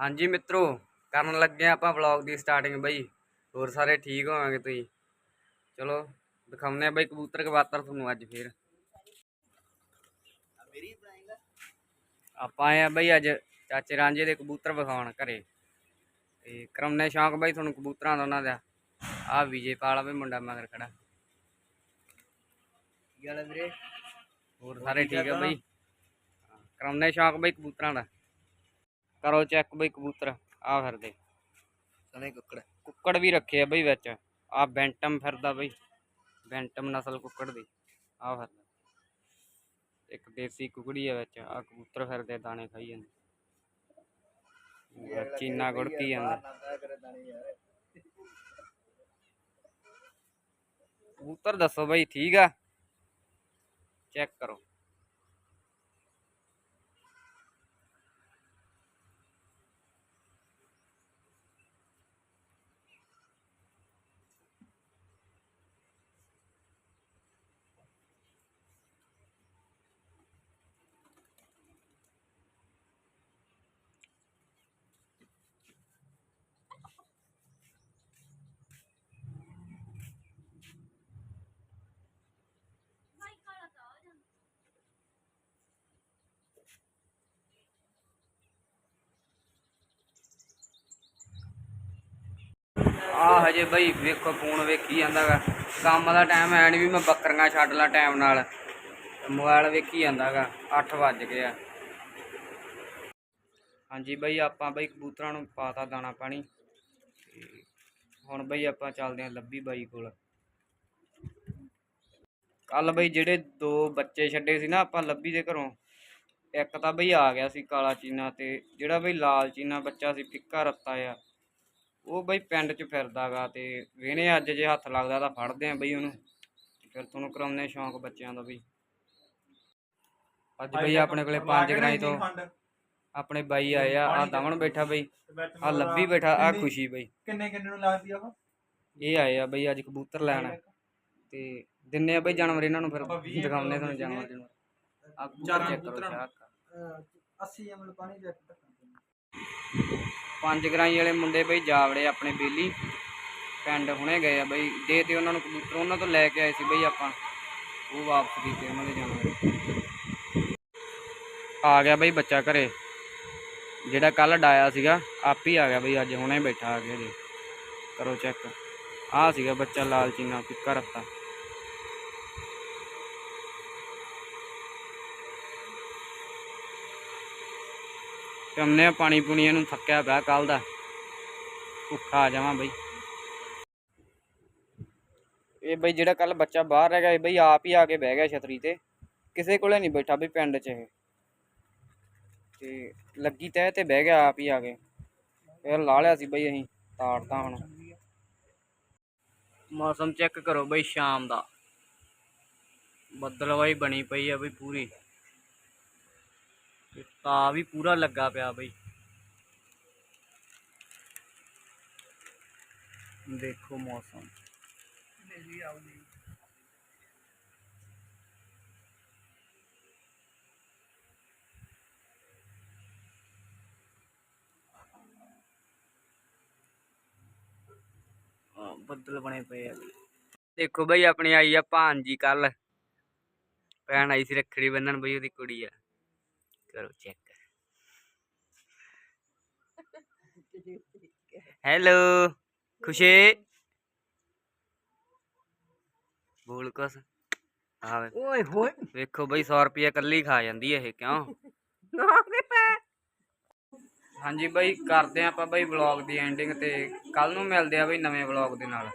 ਹਾਂਜੀ ਮਿੱਤਰੋ ਕਰਨ ਲੱਗੇ ਆਪਾਂ ਵਲੌਗ ਦੀ ਸਟਾਰਟਿੰਗ ਬਈ। ਹੋਰ ਸਾਰੇ ਠੀਕ ਹੋਵਾਂਗੇ ਤੁਸੀਂ? ਚਲੋ ਦਿਖਾਉਂਦੇ ਆ ਬਈ ਕਬੂਤਰ ਕਬਾਤਰ ਤੁਹਾਨੂੰ ਅੱਜ ਫੇਰ। ਆਪਾਂ ਆਏ ਆ ਬਈ ਅੱਜ ਚਾਚੇ ਰਾਂਝੇ ਦੇ ਕਬੂਤਰ ਵਿਖਾਉਣ ਘਰੇ। ਤੇ ਕਰਾਉਂਦੇ ਸ਼ੌਂਕ ਬਈ ਤੁਹਾਨੂੰ ਕਬੂਤਰਾਂ ਦਾ ਉਹਨਾਂ ਦਾ। ਆ ਵਿਜੇ ਪਾਲਾ ਵੀ ਮੁੰਡਾ ਮਗਰ ਖੜਾ। ਵੀਰੇ? ਹੋਰ ਸਾਰੇ ਠੀਕ ਆ ਬਈ? ਕਰਾਉਂਦੇ ਸ਼ੌਂਕ ਬਈ ਕਬੂਤਰਾਂ ਦਾ। ਕਰੋ ਚੈੱਕ ਬਈ ਕਬੂਤਰ ਆ ਫਿਰਦੇ। ਸਣੇ ਕੁੱਕੜ। ਕੁੱਕੜ ਵੀ ਰੱਖੇ ਆ ਬਈ ਵਿੱਚ। ਆ ਬੈਂਟਮ ਫਿਰਦਾ ਬਈ ਬੈਂਟਮ ਨਸਲ ਕੁੱਕੜ ਦੀ ਆ ਫਿਰਦਾ। ਇੱਕ ਦੇਸੀ ਕੁਕੜੀ ਆ ਵਿੱਚ ਆ ਕਬੂਤਰ ਫਿਰਦੇ ਦਾਣੇ ਖਾਈ ਜਾਂਦੇ। ਚੀਨਾ ਗੁੜਕੀ ਜਾਂਦਾ। ਕਬੂਤਰ ਦੱਸੋ ਬਈ ਠੀਕ ਆ? ਚੈੱਕ ਕਰੋ। ਆ ਹਜੇ ਬਈ ਵੇਖੋ, ਫੋਨ ਵੇਖੀ ਜਾਂਦਾਗਾ। ਕੰਮ ਦਾ ਟਾਈਮ ਹੈ ਨਹੀਂ ਵੀ ਮੈਂ ਬੱਕਰੀਆਂ ਛੱਡ ਲਾਂ ਟਾਈਮ ਨਾਲ। ਮੋਬਾਈਲ ਵੇਖੀ ਜਾਂਦਾਗਾ 8 ਵੱਜ ਗਏ ਆ। ਹਾਂਜੀ ਬਈ, ਆਪਾਂ ਬਈ ਕਬੂਤਰਾਂ ਨੂੰ ਪਾਤਾ ਦਾਣਾ ਪਾਣੀ। ਹੁਣ ਬਈ ਆਪਾਂ ਚੱਲਦੇ ਆਂ ਲੱਭੀ ਬਾਈ ਕੋਲ। ਕੱਲ ਬਈ ਜਿਹੜੇ ਦੋ ਬੱਚੇ ਛੱਡੇ ਸੀ ਨਾ, ਆਪਾਂ ਲੱਭੀ ਦੇ ਘਰੋਂ। ਇੱਕ ਤਾਂ ਬਈ ਆ ਗਿਆ ਸੀ ਕਾਲਾ ਚੀਨਾ ਤੇ, ਜਿਹੜਾ ਬਈ ਲਾਲ ਚੀਨਾ ਬੱਚਾ ਸੀ, ਫਿੱਕਾ ਰੱਤਾ ਆ। ਉਹ ਬਈ ਪਿੰਡ 'ਚ ਫਿਰਦਾਗਾ ਤੇ ਵੇਨੇ ਅੱਜ ਜੇ ਹੱਥ ਲੱਗਦਾ ਤਾਂ ਫੜਦੇ ਆ ਬਈ ਉਹਨੂੰ। ਫਿਰ ਤੁਹਾਨੂੰ ਕਰਾਉਂਦੇ ਸ਼ੌਂਕ ਬੱਚਿਆਂ ਦਾ ਬਈ। ਅੱਜ ਬਈ ਆਪਣੇ ਕੋਲੇ ਪੰਜ ਗਰਾਈ ਤੋਂ ਆਪਣੇ ਬਾਈ ਆਏ ਆ ਆ ਦਮਨ ਬੈਠਾ ਬਈ। ਆ ਲੱਭੀ ਬੈਠਾ ਆ ਖੁਸ਼ੀ ਬਈ। ਕਿੰਨੇ ਕਿੰਨੇ ਨੂੰ ਲੱਗਦੀ ਆ ਉਹ? ਇਹ ਆਏ ਆ ਬਈ ਅੱਜ ਕਬੂਤਰ ਲੈਣ। ਤੇ ਦਿੰਨੇ ਆ ਬਈ ਜਾਨਵਰ ਇਹਨਾਂ ਨੂੰ ਫਿਰ। ਦਿਖਾਉਂਦੇ ਤੁਹਾਨੂੰ ਜਾਨਵਰ ਜਨੂਰ ਆ ਚਾਰਾਂ ਚੈੱਕ ਕਰੋ ਕਬੂਤਰਾਂ ਨੂੰ। ਸ਼ਾਕ 80 ml ਪਾਣੀ ਢੱਕਣ ਪੰਜ ਗਰਾਈ ਵਾਲੇ ਮੁੰਡੇ ਬਈ ਜਾਵੜੇ ਆਪਣੇ ਬੇਲੀ। ਪਿੰਡ ਹੁਣੇ ਗਏ ਆ ਬਈ। ਦੇ ਤੇ ਉਹਨਾਂ ਨੂੰ ਕਬੂਤਰ, ਉਹਨਾਂ ਤੋਂ ਲੈ ਕੇ ਆਏ ਸੀ ਬਈ ਆਪਾਂ। ਉਹ ਵਾਪਸ ਕੀਤੇ ਉਹਨਾਂ ਦੇ ਜਾਣਾ ਆ ਗਿਆ ਬਈ ਬੱਚਾ ਘਰੇ। ਜਿਹੜਾ ਕੱਲ ਡਾਇਆ ਸੀਗਾ, ਆਪ ਹੀ ਆ ਗਿਆ ਬਈ, ਅੱਜ ਹੁਣੇ ਬੈਠਾ ਆ ਗਿਆ ਜੀ ਕਰੋ ਚੈੱਕ। ਆ ਸੀਗਾ ਬੱਚਾ ਲਾਲਚੀਨਾ ਪਿੱਕਾ ਫਿੱਕਾ ਰੱਤਾ ਆ ਪਾਣੀ ਪੂਣੀ ਇਹਨੂੰ ਥੱਕਿਆ ਪਿਆ ਕੱਲ ਦਾ। ਭੁੱਖਾ ਆ ਜਾਵਾਂ ਬਈ। ਇਹ ਬਈ ਜਿਹੜਾ ਕੱਲ ਬੱਚਾ ਬਾਹਰ ਰਹਿ ਗਿਆ, ਇਹ ਬਈ ਆਪ ਹੀ ਆ ਕੇ ਬਹਿ ਗਿਆ ਛਤਰੀ ਤੇ। ਕਿਸੇ ਕੋਲੇ ਨਹੀਂ ਬੈਠਾ ਬਈ ਪਿੰਡ 'ਚ ਇਹ। ਤੇ ਲੱਗੀ ਤਹਿ ਤੇ ਬਹਿ ਗਿਆ ਆਪ ਹੀ ਆ ਕੇ। ਫਿਰ ਲਾ ਲਿਆ ਸੀ ਬਈ ਅਸੀਂ ਤਾੜਤਾ ਹੁਣ। ਮੌਸਮ ਚੈੱਕ ਕਰੋ ਬਈ ਸ਼ਾਮ ਦਾ। ਬੱਦਲਵਾਈ ਬਣੀ ਪਈ ਆ ਬਈ ਪੂਰੀ। ਤੇ ਤਾ ਵੀ ਪੂਰਾ ਲੱਗਾ ਪਿਆ ਬਈ। ਦੇਖੋ ਮੌਸਮ। ਹਾਂ, ਬੱਦਲ ਬਣੇ ਪਏ ਆ। ਦੇਖੋ ਬਈ ਆਪਣੀ ਆਈ ਆ ਭਾਂਜੀ ਕੱਲ ਭੈਣ ਆਈ ਸੀ ਰੱਖੜੀ ਬੰਨਣ ਬਈ ਉਹਦੀ ਕੁੜੀ ਆ। ਕਰੋ ਚੈੱਕ ਹੈਲੋ ਖੁਸ਼ੀ? ਬੋਲ ਕੁਸ ਆ ਵੇ- ਓਏ ਹੋਏ। ਵੇਖੋ ਬਈ 100 ਰੁਪਏ ਕੱਲੀ ਖਾ ਜਾਂਦੀ ਇਹ ਕਿਉਂ? ਨਾ ਦੇ ਪੈ। ਹਾਂਜੀ ਬਈ ਕਰਦੇ ਆਪਾਂ ਬਈ ਵਲੌਗ ਦੀ ਐਂਡਿੰਗ ਤੇ ਕੱਲ ਨੂੰ ਮਿਲਦੇ ਆ ਬਈ ਨਵੇਂ ਵਲੌਗ ਦੇ ਨਾਲ।